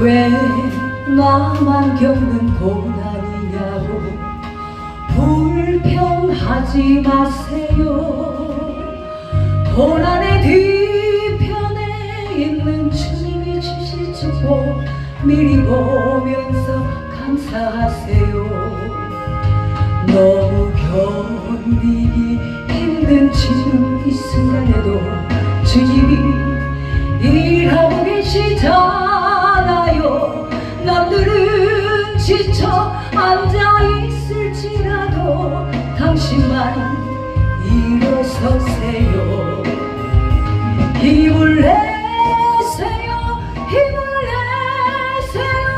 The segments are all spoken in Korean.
왜 나만 겪는 고난이냐고. 불평하지 마세요. 고난의 뒤편에 있는 주님이 주실 축복 미리 보면서 감사하세요. 너무 견디기 힘든 지금 이 순간에도 주님이 지쳐 앉아있을지라도 당신만 일어서세요. 힘을 내세요 힘을 내세요.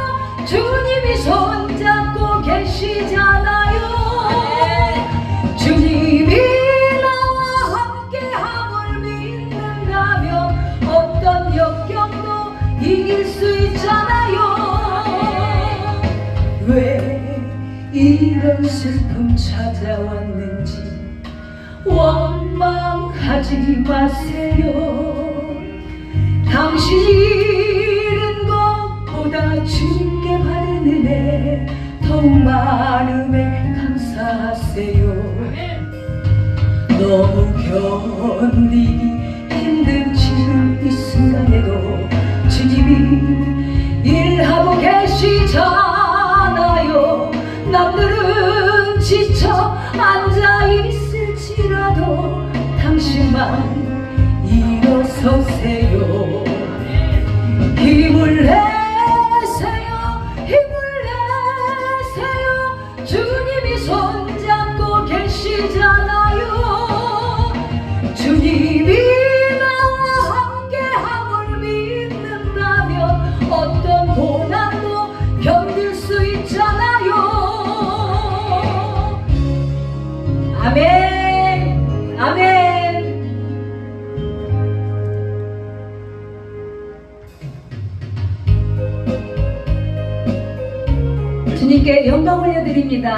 주님이 손잡고 계시잖아요. 주님이 나와 함께함을 믿는다면 어떤 역경도 이길 수 왜 이런 슬픔 찾아왔는지 원망하지 마세요. 당신이 잃은 것보다 주님께 받은 은혜 더욱 많음에 감사하세요. 너무 견디기 앉아 있을지라도 당신만 일어서세요. 힘을 내세요 힘을 내세요. 주 아멘 아멘 주님께 영광 올려드립니다.